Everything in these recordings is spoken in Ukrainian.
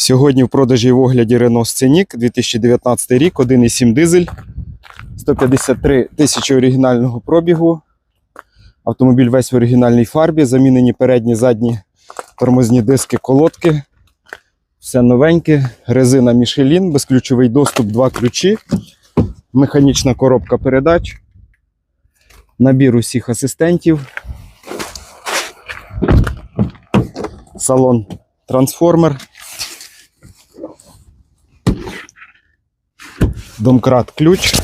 Сьогодні в продажі в огляді Renault Scenic 2019 рік, 1,7 дизель, 153 тисячі оригінального пробігу. Автомобіль весь в оригінальній фарбі, замінені передні, задні тормозні диски, колодки. Все новеньке, резина Michelin, безключовий доступ, два ключі, механічна коробка передач, набір усіх асистентів, салон трансформер. Домкрат ключ.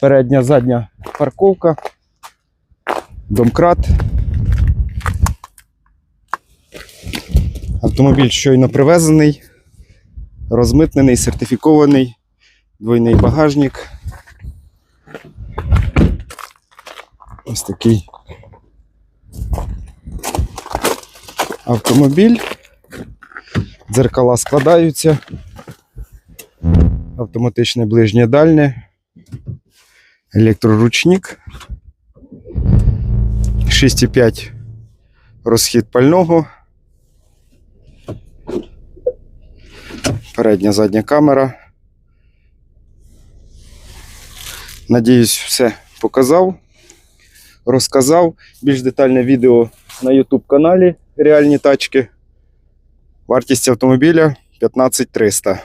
Передня задня парковка. Домкрат. Автомобіль щойно привезений, розмитнений, сертифікований, двойний багажник. Ось такий автомобіль. Дзеркала складаються. Автоматичне ближнє дальнє. Електроручник. 6,5 розхід пального. Передня задня камера. Надіюсь, все показав, розказав. Більш детальне відео на YouTube каналі Реальні тачки. Вартість автомобіля 15300.